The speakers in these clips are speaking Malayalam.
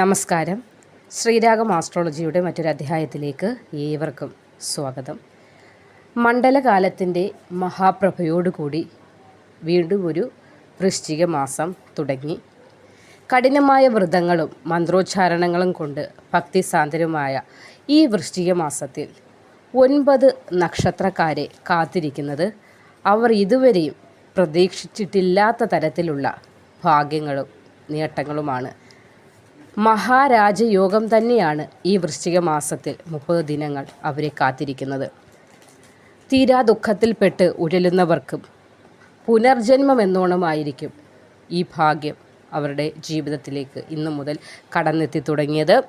നമസ്കാരം. ശ്രീരാഗം ആസ്ട്രോളജിയുടെ മറ്റൊരു അധ്യായത്തിലേക്ക് ഏവർക്കും സ്വാഗതം. മണ്ഡലകാലത്തിന്റെ മഹാപ്രഭയോടുകൂടി വീണ്ടും ഒരു വൃശ്ചിക മാസം തുടങ്ങി. കഠിനമായ വ്രതങ്ങളും മന്ത്രോച്ചാരണങ്ങളും കൊണ്ട് ഭക്തിസാന്ദ്രമായ ഈ വൃശ്ചിക മാസത്തിൽ ഒൻപത് നക്ഷത്രക്കാരെ കാത്തിരിക്കുന്നത് അവർ ഇതുവരെയും പ്രതീക്ഷിച്ചിട്ടില്ലാത്ത തരത്തിലുള്ള ഭാഗ്യങ്ങളും നേട്ടങ്ങളുമാണ്. മഹാരാജയോഗം തന്നെയാണ് ഈ വൃശ്ചിക മാസത്തിൽ മുപ്പത് ദിനങ്ങൾ അവരെ കാത്തിരിക്കുന്നത്. തീരാ ദുഃഖത്തിൽപ്പെട്ട് ഉഴലുന്നവർക്കും പുനർജന്മം എന്നോണമായിരിക്കും ഈ ഭാഗ്യം അവരുടെ ജീവിതത്തിലേക്ക് ഇന്നു മുതൽ കടന്നെത്തി തുടങ്ങിയത്.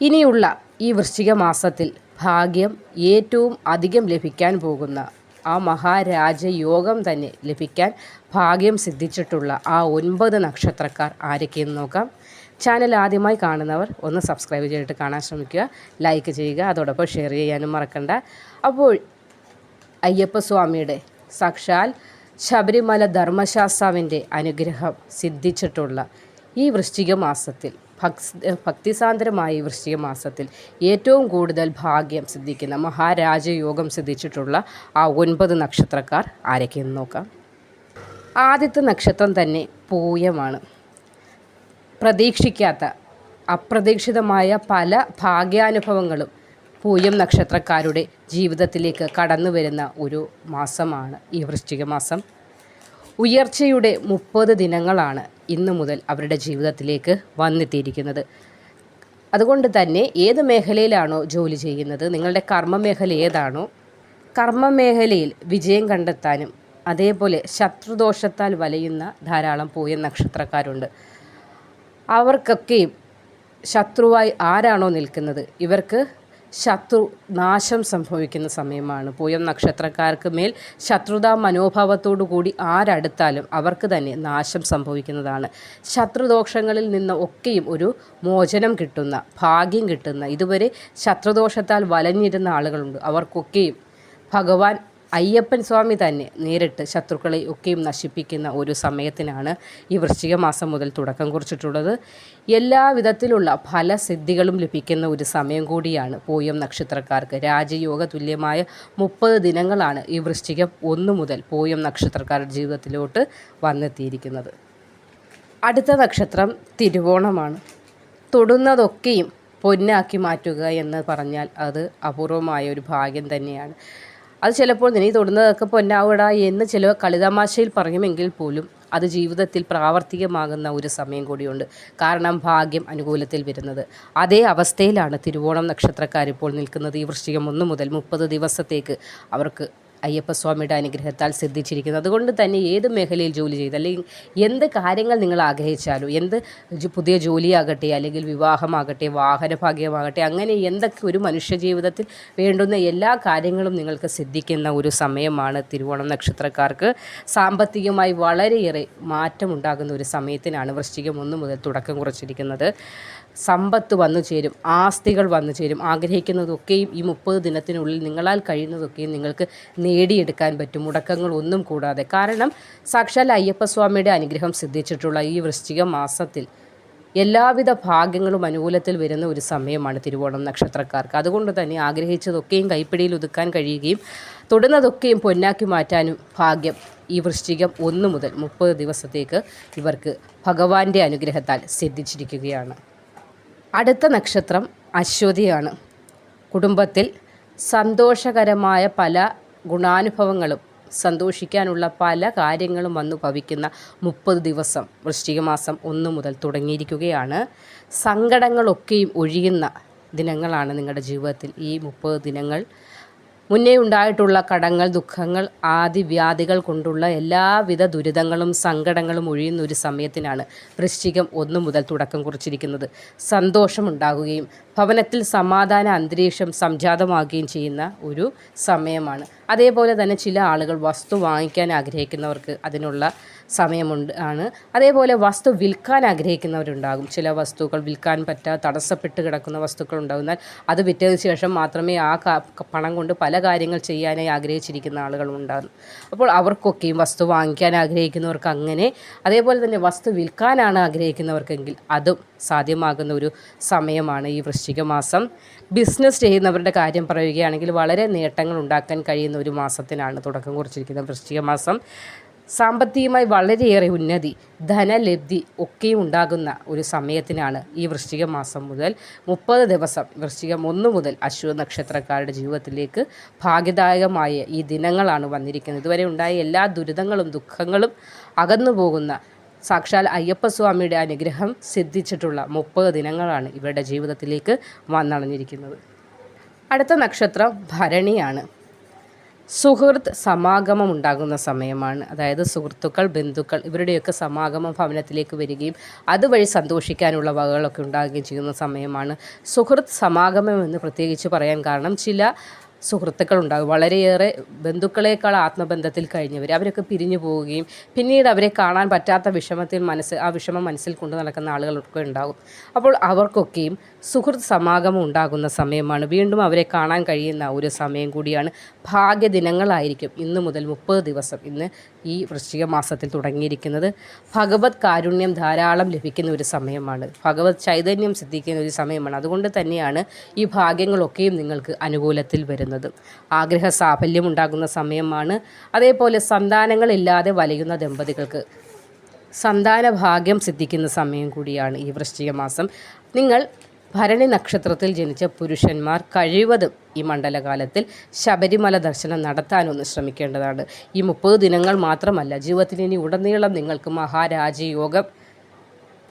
ഇനിയുള്ള ഈ വൃശ്ചിക മാസത്തിൽ ഭാഗ്യം ഏറ്റവും അധികം ലഭിക്കാൻ പോകുന്ന ആ മഹാരാജയോഗം തന്നെ ലഭിക്കാൻ ഭാഗ്യം സിദ്ധിച്ചിട്ടുള്ള ആ ഒൻപത് നക്ഷത്രക്കാർ ആരൊക്കെയെന്ന് നോക്കാം. ചാനൽ ആദ്യമായി കാണുന്നവർ ഒന്ന് സബ്സ്ക്രൈബ് ചെയ്തിട്ട് കാണാൻ ശ്രമിക്കുക. ലൈക്ക് ചെയ്യുക. അതോടൊപ്പം ഷെയർ ചെയ്യാനും മറക്കണ്ട. അപ്പോൾ അയ്യപ്പ അയ്യപ്പസ്വാമിയുടെ സാക്ഷാൽ ശബരിമല ധർമ്മശാസ്താവിന്റെ അനുഗ്രഹം സിദ്ധിച്ചിട്ടുള്ള ഈ വൃശ്ചിക മാസത്തിൽ ഭക്തിസാന്ദ്രമായ വൃശ്ചിക മാസത്തിൽ ഏറ്റവും കൂടുതൽ ഭാഗ്യം സിദ്ധിക്കുന്ന മഹാരാജയോഗം സിദ്ധിച്ചിട്ടുള്ള ആ ഒൻപത് നക്ഷത്രക്കാർ ആരൊക്കെയെന്ന് നോക്കാം. ആദ്യത്തെ നക്ഷത്രം തന്നെ പൂയമാണ്. പ്രതീക്ഷിക്കാത്ത അപ്രതീക്ഷിതമായ പല ഭാഗ്യാനുഭവങ്ങളും പൂയം നക്ഷത്രക്കാരുടെ ജീവിതത്തിലേക്ക് കടന്നു വരുന്ന ഒരു മാസമാണ് ഈ വൃശ്ചിക മാസം. ഉയർച്ചയുടെ മുപ്പത് ദിനങ്ങളാണ് ഇന്നു മുതൽ അവരുടെ ജീവിതത്തിലേക്ക് വന്നെത്തിയിരിക്കുന്നത്. അതുകൊണ്ട് തന്നെ ഏത് മേഖലയിലാണോ ജോലി ചെയ്യുന്നത് നിങ്ങളുടെ കർമ്മ മേഖല ഏതാണോ കർമ്മ മേഖലയിൽ വിജയം കണ്ടെത്താനും അതേപോലെ ശത്രുദോഷത്താൽ വലയുന്ന ധാരാളം പൂയം നക്ഷത്രക്കാരുണ്ട്. അവർക്കൊക്കെയും ശത്രുവായി ആരാണോ നിൽക്കുന്നത്? ഇവർക്ക് ശത്രു നാശം സംഭവിക്കുന്ന സമയമാണ്. പൂയം നക്ഷത്രക്കാർക്ക് മേൽ ശത്രുതാ മനോഭാവത്തോടു കൂടി ആരടുത്താലും അവർക്ക് തന്നെ നാശം സംഭവിക്കുന്നതാണ്. ശത്രുദോഷങ്ങളിൽ നിന്ന് ഒക്കെയും ഒരു മോചനം കിട്ടുന്ന ഭാഗ്യം കിട്ടുന്ന ഇതുവരെ ശത്രുദോഷത്താൽ വലഞ്ഞിരുന്ന ആളുകളുണ്ട്. അവർക്കൊക്കെയും ഭഗവാൻ അയ്യപ്പൻ സ്വാമി തന്നെ നേരിട്ട് ശത്രുക്കളെ ഒക്കെയും നശിപ്പിക്കുന്ന ഒരു സമയത്തിനാണ് ഈ വൃശ്ചിക മാസം മുതൽ തുടക്കം കുറിച്ചിട്ടുള്ളത്. എല്ലാ വിധത്തിലുള്ള ഫലസിദ്ധികളും ലഭിക്കുന്ന ഒരു സമയം കൂടിയാണ് പോയം നക്ഷത്രക്കാർക്ക്. രാജയോഗ തുല്യമായ മുപ്പത് ദിനങ്ങളാണ് ഈ വൃശ്ചികം ഒന്നു മുതൽ പോയം നക്ഷത്രക്കാരുടെ ജീവിതത്തിലോട്ട് വന്നെത്തിയിരിക്കുന്നത്. അടുത്ത നക്ഷത്രം തിരുവോണമാണ്. തൊടുന്നതൊക്കെയും പൊന്നാക്കി മാറ്റുക എന്ന് പറഞ്ഞാൽ അത് അപൂർവമായ ഒരു ഭാഗ്യം തന്നെയാണ്. അത് ചിലപ്പോൾ നീ തൊടുന്നതൊക്കെ പൊന്നാവടാ എന്ന് ചില കളിതമാശയിൽ പറയുമെങ്കിൽ പോലും അത് ജീവിതത്തിൽ പ്രാവർത്തികമാകുന്ന ഒരു സമയം കൂടിയുണ്ട്. കാരണം ഭാഗ്യം അനുകൂലത്തിൽ വരുന്നത്. അതേ അവസ്ഥയിലാണ് തിരുവോണം നക്ഷത്രക്കാരിപ്പോൾ നിൽക്കുന്നത് ഈ വൃശ്ചികം ഒന്ന് മുതൽ മുപ്പത് ദിവസത്തേക്ക് അവർക്ക് അയ്യപ്പസ്വാമിയുടെ അനുഗ്രഹത്താൽ സിദ്ധിച്ചിരിക്കുന്നത്. അതുകൊണ്ട് തന്നെ ഏത് മേഖലയിൽ ജോലി ചെയ്ത് അല്ലെങ്കിൽ എന്ത് കാര്യങ്ങൾ നിങ്ങൾ ആഗ്രഹിച്ചാലും എന്ത് പുതിയ ജോലിയാകട്ടെ അല്ലെങ്കിൽ വിവാഹമാകട്ടെ വാഹനഭാഗ്യമാകട്ടെ അങ്ങനെ എന്തൊക്കെ ഒരു മനുഷ്യ ജീവിതത്തിൽ വേണ്ടുന്ന എല്ലാ കാര്യങ്ങളും നിങ്ങൾക്ക് സിദ്ധിക്കുന്ന ഒരു സമയമാണ് തിരുവോണം നക്ഷത്രക്കാർക്ക്. സാമ്പത്തികമായി വളരെയേറെ മാറ്റമുണ്ടാകുന്ന ഒരു സമയത്തിനാണ് വൃശ്ചികം ഒന്ന് മുതൽ തുടക്കം കുറിച്ചിരിക്കുന്നത്. സമ്പത്ത് വന്നു ചേരും ആസ്തികൾ വന്നു ചേരും. ആഗ്രഹിക്കുന്നതൊക്കെയും ഈ മുപ്പത് ദിനത്തിനുള്ളിൽ നിങ്ങളാൽ കഴിയുന്നതൊക്കെയും നിങ്ങൾക്ക് നേടിയെടുക്കാൻ പറ്റും. മുടക്കങ്ങൾ ഒന്നും കൂടാതെ. കാരണം സാക്ഷാൽ അയ്യപ്പസ്വാമിയുടെ അനുഗ്രഹം സിദ്ധിച്ചിട്ടുള്ള ഈ വൃശ്ചിക മാസത്തിൽ എല്ലാവിധ ഭാഗ്യങ്ങളും അനുകൂലത്തിൽ വരുന്ന ഒരു സമയമാണ് തിരുവോണം നക്ഷത്രക്കാർക്ക്. അതുകൊണ്ട് തന്നെ ആഗ്രഹിച്ചതൊക്കെയും കൈപ്പിടിയിൽ ഒതുക്കാൻ കഴിയുകയും തുടർന്നതൊക്കെയും പൊന്നാക്കി മാറ്റാനും ഭാഗ്യം ഈ വൃശ്ചികം ഒന്ന് മുതൽ മുപ്പത് ദിവസത്തേക്ക് ഇവർക്ക് ഭഗവാന്റെ അനുഗ്രഹത്താൽ സിദ്ധിച്ചിരിക്കുകയാണ്. അടുത്ത നക്ഷത്രം അശ്വതിയാണ്. കുടുംബത്തിൽ സന്തോഷകരമായ പല ഗുണാനുഭവങ്ങളും സന്തോഷിക്കാനുള്ള പല കാര്യങ്ങളും വന്നു ഭവിക്കുന്ന മുപ്പത് ദിവസം വൃശ്ചിക മാസം ഒന്ന് മുതൽ തുടങ്ങിയിരിക്കുകയാണ്. സങ്കടങ്ങളൊക്കെയും ഒഴിയുന്ന ദിനങ്ങളാണ് നിങ്ങളുടെ ജീവിതത്തിൽ ഈ മുപ്പത് ദിനങ്ങൾ. മുന്നേ ഉണ്ടായിട്ടുള്ള കടങ്ങൾ ദുഃഖങ്ങൾ ആദി വ്യാധികൾ കൊണ്ടുള്ള എല്ലാവിധ ദുരിതങ്ങളും സങ്കടങ്ങളും ഒഴിയുന്ന ഒരു സമയത്തിനാണ് വൃശ്ചികം ഒന്നു മുതൽ തുടക്കം കുറിച്ചിരിക്കുന്നത്. സന്തോഷമുണ്ടാകുകയും ഭവനത്തിൽ സമാധാന അന്തരീക്ഷം സംജാതമാകുകയും ചെയ്യുന്ന ഒരു സമയമാണ്. അതേപോലെ തന്നെ ചില ആളുകൾ വസ്തു വാങ്ങിക്കാൻ ആഗ്രഹിക്കുന്നവർക്ക് അതിനുള്ള സമയമുണ്ട് ആണ്. അതേപോലെ വസ്തു വിൽക്കാൻ ആഗ്രഹിക്കുന്നവരുണ്ടാകും. ചില വസ്തുക്കൾ വിൽക്കാൻ പറ്റാ തടസ്സപ്പെട്ട് കിടക്കുന്ന വസ്തുക്കൾ ഉണ്ടാകും എന്നാൽ അത് വിറ്റതിന് ശേഷം മാത്രമേ ആ പണം കൊണ്ട് പല കാര്യങ്ങൾ ചെയ്യാനായി ആഗ്രഹിച്ചിരിക്കുന്ന ആളുകളുണ്ടാകും അപ്പോൾ അവർക്കൊക്കെയും വസ്തു വാങ്ങിക്കാൻ ആഗ്രഹിക്കുന്നവർക്ക് അങ്ങനെ അതേപോലെ തന്നെ വസ്തു വിൽക്കാനാണ് ആഗ്രഹിക്കുന്നവർക്കെങ്കിൽ അതും സാധ്യമാകുന്ന ഒരു സമയമാണ് ഈ വൃശ്ചിക മാസം ബിസിനസ് ചെയ്യുന്നവരുടെ കാര്യം പറയുകയാണെങ്കിൽ വളരെ നേട്ടങ്ങൾ ഉണ്ടാക്കാൻ കഴിയുന്ന ഒരു മാസത്തിനാണ് തുടക്കം കുറിച്ചിരിക്കുന്നത്. വൃശ്ചിക മാസം സാമ്പത്തികമായി വളരെയേറെ ഉന്നതി ധനലബ്ധി ഒക്കെയും ഉണ്ടാകുന്ന ഒരു സമയത്തിനാണ് ഈ വൃശ്ചിക മാസം മുതൽ മുപ്പത് ദിവസം വൃശ്ചികം ഒന്ന് മുതൽ അശ്വ നക്ഷത്രക്കാരുടെ ജീവിതത്തിലേക്ക് ഭാഗ്യദായകമായ ഈ ദിനങ്ങളാണ് വന്നിരിക്കുന്നത്. ഇതുവരെ ഉണ്ടായ എല്ലാ ദുരിതങ്ങളും ദുഃഖങ്ങളും അകന്നു പോകുന്ന സാക്ഷാൽ അയ്യപ്പസ്വാമിയുടെ അനുഗ്രഹം സിദ്ധിച്ചിട്ടുള്ള മുപ്പത് ദിനങ്ങളാണ് ഇവരുടെ ജീവിതത്തിലേക്ക് വന്നണഞ്ഞിരിക്കുന്നത്. അടുത്ത നക്ഷത്രം ഭരണിയാണ്. സുഹൃത്ത് സമാഗമം ഉണ്ടാകുന്ന സമയമാണ്. അതായത് സുഹൃത്തുക്കൾ ബന്ധുക്കൾ ഇവരുടെയൊക്കെ സമാഗമം ഭവനത്തിലേക്ക് വരികയും അതുവഴി സന്തോഷിക്കാനുള്ള വകകളൊക്കെ ഉണ്ടാകുകയും ചെയ്യുന്ന സമയമാണ്. സുഹൃത്ത് സമാഗമം എന്ന് പ്രത്യേകിച്ച് പറയാൻ കാരണം ചില സുഹൃത്തുക്കൾ ഉണ്ടാകും വളരെയേറെ ബന്ധുക്കളേക്കാൾ ആത്മബന്ധത്തിൽ കഴിഞ്ഞവർ അവരൊക്കെ പിരിഞ്ഞു പോവുകയും പിന്നീട് അവരെ കാണാൻ പറ്റാത്ത വിഷമത്തിൽ മനസ്സ് ആ വിഷമം മനസ്സിൽ കൊണ്ടു നടക്കുന്ന ആളുകളൊക്കെ ഉണ്ടാകും. അപ്പോൾ അവർക്കൊക്കെയും സുഹൃത്ത് സമാഗമം ഉണ്ടാകുന്ന സമയമാണ്. വീണ്ടും അവരെ കാണാൻ കഴിയുന്ന ഒരു സമയം കൂടിയാണ്. ഭാഗ്യദിനങ്ങളായിരിക്കും ഇന്ന് മുതൽ മുപ്പത് ദിവസം ഇന്ന് ഈ വൃശ്ചിക മാസത്തിൽ തുടങ്ങിയിരിക്കുന്നത്. ഭഗവത് കാരുണ്യം ധാരാളം ലഭിക്കുന്ന ഒരു സമയമാണ്. ഭഗവത് ചൈതന്യം സിദ്ധിക്കുന്ന ഒരു സമയമാണ്. അതുകൊണ്ട് തന്നെയാണ് ഈ ഭാഗ്യങ്ങളൊക്കെയും നിങ്ങൾക്ക് അനുകൂലത്തിൽ വരുന്നത്. ആഗ്രഹ സാഫല്യം ഉണ്ടാകുന്ന സമയമാണ്. അതേപോലെ സന്താനങ്ങളില്ലാതെ വലയുന്ന ദമ്പതികൾക്ക് സന്താന ഭാഗ്യം സിദ്ധിക്കുന്ന സമയം കൂടിയാണ് ഈ വൃശ്ചിക മാസം. നിങ്ങൾ ഭരണി നക്ഷത്രത്തിൽ ജനിച്ച പുരുഷന്മാർ കഴിവതും ഈ മണ്ഡലകാലത്തിൽ ശബരിമല ദർശനം നടത്താനൊന്ന് ശ്രമിക്കേണ്ടതാണ്. ഈ മുപ്പത് ദിനങ്ങൾ മാത്രമല്ല ജീവിതത്തിൽ ഇനി ഉടനീളം നിങ്ങൾക്ക് മഹാരാജയോഗം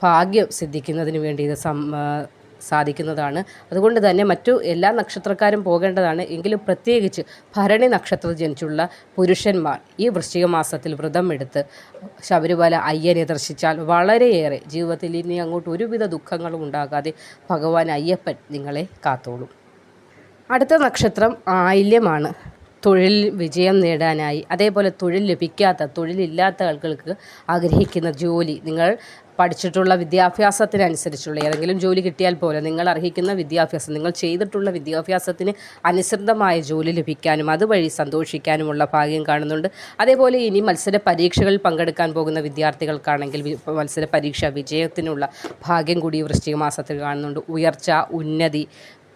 ഭാഗ്യം സിദ്ധിക്കുന്നതിന് വേണ്ടി ഇത് സാധിക്കുന്നതാണ്. അതുകൊണ്ട് തന്നെ മറ്റു എല്ലാ നക്ഷത്രക്കാരും പോകേണ്ടതാണ്. എങ്കിലും പ്രത്യേകിച്ച് ഭരണി നക്ഷത്രത്തിൽ ജനിച്ചുള്ള പുരുഷന്മാർ ഈ വൃശ്ചിക മാസത്തിൽ വ്രതം എടുത്ത് ശബരിമല അയ്യനെ ദർശിച്ചാൽ വളരെയേറെ ജീവിതത്തിൽ ഇനി അങ്ങോട്ട് ഒരുവിധ ദുഃഖങ്ങളും ഉണ്ടാകാതെ ഭഗവാൻ അയ്യപ്പൻ നിങ്ങളെ കാത്തോളും. അടുത്ത നക്ഷത്രം ആയില്യമാണ്. തൊഴിൽ വിജയം നേടാനായി. അതേപോലെ തൊഴിൽ ലഭിക്കാത്ത തൊഴിലില്ലാത്ത ആളുകൾക്ക് ആഗ്രഹിക്കുന്ന ജോലി നിങ്ങൾ പഠിച്ചിട്ടുള്ള വിദ്യാഭ്യാസത്തിനനുസരിച്ചുള്ള ഏതെങ്കിലും ജോലി കിട്ടിയാൽ പോലും നിങ്ങൾ അർഹിക്കുന്ന വിദ്യാഭ്യാസം നിങ്ങൾ ചെയ്തിട്ടുള്ള വിദ്യാഭ്യാസത്തിന് അനുസൃതമായ ജോലി ലഭിക്കാനും അതുവഴി സന്തോഷിക്കാനുമുള്ള ഭാഗ്യം കാണുന്നുണ്ട്. അതേപോലെ ഇനി മത്സര പരീക്ഷകളിൽ പങ്കെടുക്കാൻ പോകുന്ന വിദ്യാർത്ഥികൾക്കാണെങ്കിൽ മത്സര പരീക്ഷ വിജയത്തിനുള്ള ഭാഗ്യം കൂടി വൃശ്ചിക മാസത്തിൽ കാണുന്നുണ്ട്. ഉയർച്ച ഉന്നതി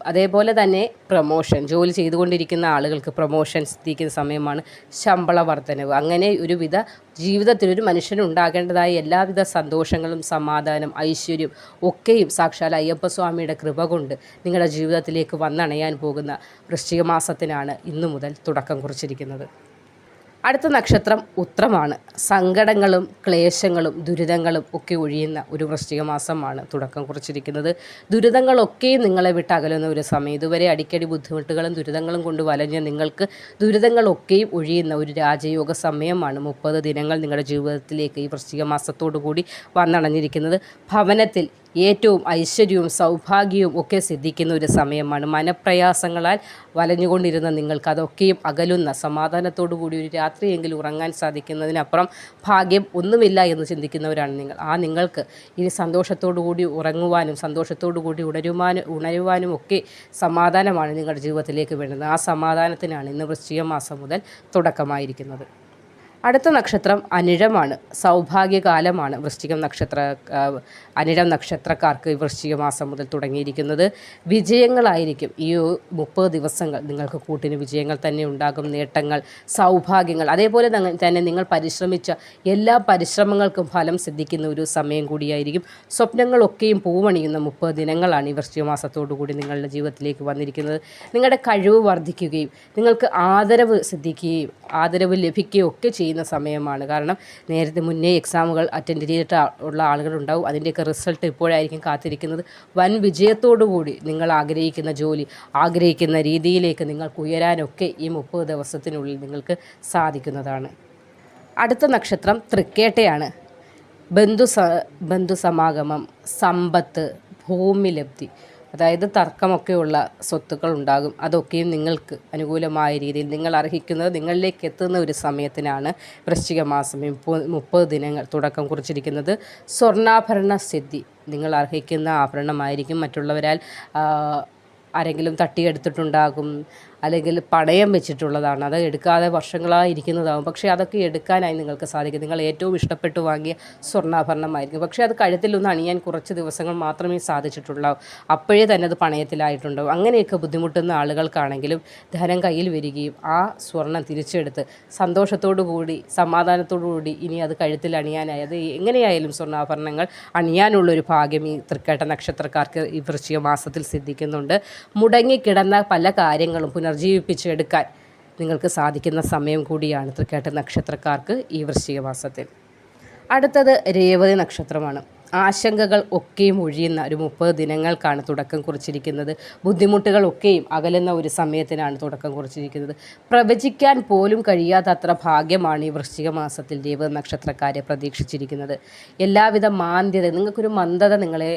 അതേപോലെ തന്നെ പ്രൊമോഷൻ ജോലി ചെയ്തുകൊണ്ടിരിക്കുന്ന ആളുകൾക്ക് പ്രൊമോഷൻ എത്തിക്കുന്ന സമയമാണ് ശമ്പള വർധനവ്. അങ്ങനെ ഒരുവിധ ജീവിതത്തിൽ ഒരു ഉണ്ടാകേണ്ടതായ എല്ലാവിധ സന്തോഷങ്ങളും സമാധാനം ഐശ്വര്യം ഒക്കെയും സാക്ഷാൽ അയ്യപ്പസ്വാമിയുടെ കൃപ കൊണ്ട് നിങ്ങളുടെ ജീവിതത്തിലേക്ക് വന്നണയാൻ പോകുന്ന വൃശ്ചിക മാസത്തിനാണ് ഇന്നു മുതൽ തുടക്കം കുറിച്ചിരിക്കുന്നത്. അടുത്ത നക്ഷത്രം ഉത്രമാണ്. സങ്കടങ്ങളും ക്ലേശങ്ങളും ദുരിതങ്ങളും ഒക്കെ ഒഴിയുന്ന ഒരു വൃശ്ചിക മാസമാണ് തുടക്കം കുറിച്ചിരിക്കുന്നത്. ദുരിതങ്ങളൊക്കെയും നിങ്ങളെ വിട്ട് അകലുന്ന ഒരു സമയം. ഇതുവരെ അടിക്കടി ബുദ്ധിമുട്ടുകളും ദുരിതങ്ങളും കൊണ്ട് വലഞ്ഞ നിങ്ങൾക്ക് ദുരിതങ്ങളൊക്കെയും ഒഴിയുന്ന ഒരു രാജയോഗ സമയമാണ്. മുപ്പത് ദിനങ്ങൾ നിങ്ങളുടെ ജീവിതത്തിലേക്ക് ഈ വൃശ്ചിക മാസത്തോടു കൂടി വന്നണഞ്ഞിരിക്കുന്നത് ഭവനത്തിൽ ഏറ്റവും ഐശ്വര്യവും സൗഭാഗ്യവും ഒക്കെ സിദ്ധിക്കുന്ന ഒരു സമയമാണ്. മനപ്രയാസങ്ങളാൽ വലഞ്ഞുകൊണ്ടിരുന്ന നിങ്ങൾക്ക് അതൊക്കെയും അകലുന്ന സമാധാനത്തോടു കൂടി ഒരു രാത്രിയെങ്കിലും ഉറങ്ങാൻ സാധിക്കുന്നതിനപ്പുറം ഭാഗ്യം ഒന്നുമില്ല എന്ന് ചിന്തിക്കുന്നവരാണ് നിങ്ങൾ. ആ നിങ്ങൾക്ക് ഇനി സന്തോഷത്തോടു കൂടി ഉറങ്ങുവാനും സന്തോഷത്തോടു കൂടി ഉണരുവാനും ഉണരുവാനും ഒക്കെ സമാധാനമാണ് നിങ്ങളുടെ ജീവിതത്തിലേക്ക് വേണ്ടത്. ആ സമാധാനത്തിനാണ് ഇന്ന് വൃശ്ചിക മാസം മുതൽ തുടക്കമായിരിക്കുന്നത്. അടുത്ത നക്ഷത്രം അനിഴമാണ്. സൗഭാഗ്യകാലമാണ് വൃശ്ചികം നക്ഷത്ര അനിഴം നക്ഷത്രക്കാർക്ക് വൃശ്ചിക മാസം മുതൽ തുടങ്ങിയിരിക്കുന്നത്. വിജയങ്ങളായിരിക്കും. ഈ മുപ്പത് ദിവസങ്ങൾ നിങ്ങൾക്ക് കൂട്ടിന് വിജയങ്ങൾ തന്നെ ഉണ്ടാകും. നേട്ടങ്ങൾ സൗഭാഗ്യങ്ങൾ. അതേപോലെ തന്നെ നിങ്ങൾ പരിശ്രമിച്ച എല്ലാ പരിശ്രമങ്ങൾക്കും ഫലം സിദ്ധിക്കുന്ന ഒരു സമയം കൂടിയായിരിക്കും. സ്വപ്നങ്ങളൊക്കെയും പൂവണിയുന്ന മുപ്പത് ദിനങ്ങളാണ് ഈ വൃശ്ചിക മാസത്തോടു കൂടി നിങ്ങളുടെ ജീവിതത്തിലേക്ക് വന്നിരിക്കുന്നത്. നിങ്ങളുടെ കഴിവ് വർദ്ധിക്കുകയും നിങ്ങൾക്ക് ആദരവ് സിദ്ധിക്കുകയും ആദരവ് ലഭിക്കുകയും ഒക്കെ ചെയ്യുന്ന സമയമാണ്. കാരണം നേരത്തെ മുന്നേ എക്സാമുകൾ അറ്റൻഡ് ചെയ്തിട്ട് ഉള്ള ആളുകളുണ്ടാവും. അതിന്റെയൊക്കെ റിസൾട്ട് ഇപ്പോഴായിരിക്കും കാത്തിരിക്കുന്നത്. വൻ വിജയത്തോടു കൂടി നിങ്ങൾ ആഗ്രഹിക്കുന്ന ജോലി ആഗ്രഹിക്കുന്ന രീതിയിലേക്ക് നിങ്ങൾക്ക് ഉയരാനൊക്കെ ഈ മുപ്പത് ദിവസത്തിനുള്ളിൽ നിങ്ങൾക്ക് സാധിക്കുന്നതാണ്. അടുത്ത നക്ഷത്രം തൃക്കേട്ടയാണ്. ബന്ധു സ ബന്ധുസമാഗമം സമ്പത്ത് ഭൂമിലബ്ധി. അതായത് തർക്കമൊക്കെയുള്ള സ്വത്തുക്കൾ ഉണ്ടാകും. അതൊക്കെയും നിങ്ങൾക്ക് അനുകൂലമായ രീതിയിൽ നിങ്ങൾ അർഹിക്കുന്നത് നിങ്ങളിലേക്ക് എത്തുന്ന ഒരു സമയത്തിനാണ് വൃശ്ചിക മാസം മുപ്പത് ദിനങ്ങൾ തുടക്കം കുറിച്ചിരിക്കുന്നത്. സ്വർണാഭരണ സിദ്ധി നിങ്ങൾ അർഹിക്കുന്ന ആഭരണമായിരിക്കും. മറ്റുള്ളവരാൽ ആരെങ്കിലും തട്ടിയെടുത്തിട്ടുണ്ടാകും. അല്ലെങ്കിൽ പണയം വെച്ചിട്ടുള്ളതാണ്. അത് എടുക്കാതെ വർഷങ്ങളായി ഇരിക്കുന്നതാകും പക്ഷേ അതൊക്കെ എടുക്കാനായി നിങ്ങൾക്ക് സാധിക്കും. നിങ്ങൾ ഏറ്റവും ഇഷ്ടപ്പെട്ട് വാങ്ങിയ സ്വർണാഭരണമായിരിക്കും. പക്ഷേ അത് കഴുത്തിലൊന്ന് അണിയാൻ കുറച്ച് ദിവസങ്ങൾ മാത്രമേ സാധിച്ചിട്ടുള്ളൂ. അപ്പോഴേ തന്നെ അത് പണയത്തിലായിട്ടുണ്ടാവും. അങ്ങനെയൊക്കെ ബുദ്ധിമുട്ടുന്ന ആളുകൾക്കാണെങ്കിലും ധനം കയ്യിൽ വരികയും ആ സ്വർണം തിരിച്ചെടുത്ത് സന്തോഷത്തോടു കൂടി സമാധാനത്തോടു കൂടി ഇനി അത് കഴുത്തിൽ അണിയാനായി. അത് എങ്ങനെയായാലും സ്വർണാഭരണങ്ങൾ അണിയാനുള്ളൊരു ഭാഗ്യം ഈ തൃക്കേട്ട നക്ഷത്രക്കാർക്ക് ഈ വൃശ്ചിക മാസത്തിൽ സിദ്ധിക്കുന്നുണ്ട്. മുടങ്ങിക്കിടന്ന പല കാര്യങ്ങളും പുനർജീവിപ്പിച്ചെടുക്കാൻ നിങ്ങൾക്ക് സാധിക്കുന്ന സമയം കൂടിയാണ് തൃക്കേട്ട നക്ഷത്രക്കാർക്ക് ഈ വൃശ്ചിക മാസത്തിൽ. അടുത്തത് രേവതി നക്ഷത്രമാണ്. ആശങ്കകൾ ഒക്കെയും ഒഴിയുന്ന ഒരു മുപ്പത് ദിനങ്ങൾക്കാണ് തുടക്കം കുറിച്ചിരിക്കുന്നത്. ബുദ്ധിമുട്ടുകളൊക്കെയും അകലുന്ന ഒരു സമയത്തിനാണ് തുടക്കം കുറിച്ചിരിക്കുന്നത്. പ്രവചിക്കാൻ പോലും കഴിയാത്തത്ര ഭാഗ്യമാണ് ഈ വൃശ്ചിക മാസത്തിൽ ദേവ നക്ഷത്രക്കാരെ പ്രതീക്ഷിച്ചിരിക്കുന്നത്. എല്ലാവിധ മാന്ദ്യത നിങ്ങൾക്കൊരു മന്ദത നിങ്ങളെ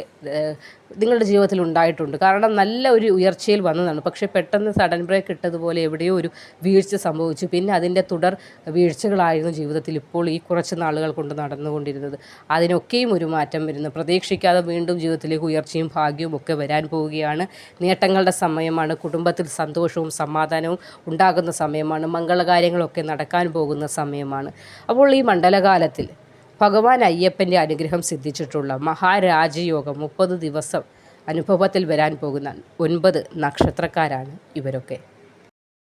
നിങ്ങളുടെ ജീവിതത്തിൽ ഉണ്ടായിട്ടുണ്ട്. കാരണം നല്ല ഒരു ഉയർച്ചയിൽ വന്നതാണ്. പക്ഷേ പെട്ടെന്ന് സഡൻ ബ്രേക്ക് ഇട്ടതുപോലെ എവിടെയോ ഒരു വീഴ്ച സംഭവിച്ചു. പിന്നെ അതിന്റെ തുടർ വീഴ്ചകളായിരുന്നു ജീവിതത്തിൽ ഇപ്പോൾ ഈ കുറച്ച് നാളുകൾ കൊണ്ട് നടന്നുകൊണ്ടിരുന്നത്. അതിനൊക്കെയും ഒരു മാറ്റം വരുന്നു. പ്രതീക്ഷിക്കാതെ വീണ്ടും ജീവിതത്തിലേക്ക് ഉയർച്ചയും ഭാഗ്യവും ഒക്കെ വരാൻ പോവുകയാണ്. നേട്ടങ്ങളുടെ സമയമാണ്. കുടുംബത്തിൽ സന്തോഷവും സമാധാനവും ഉണ്ടാകുന്ന സമയമാണ്. മംഗളകാര്യങ്ങളൊക്കെ നടക്കാൻ പോകുന്ന സമയമാണ്. അപ്പോൾ ഈ മണ്ഡലകാലത്തിൽ ഭഗവാൻ അയ്യപ്പന്റെ അനുഗ്രഹം സിദ്ധിച്ചിട്ടുള്ള മഹാരാജയോഗം മുപ്പത് ദിവസം അനുഭവത്തിൽ വരാൻ പോകുന്ന ഒൻപത് നക്ഷത്രക്കാരാണ് ഇവരൊക്കെ.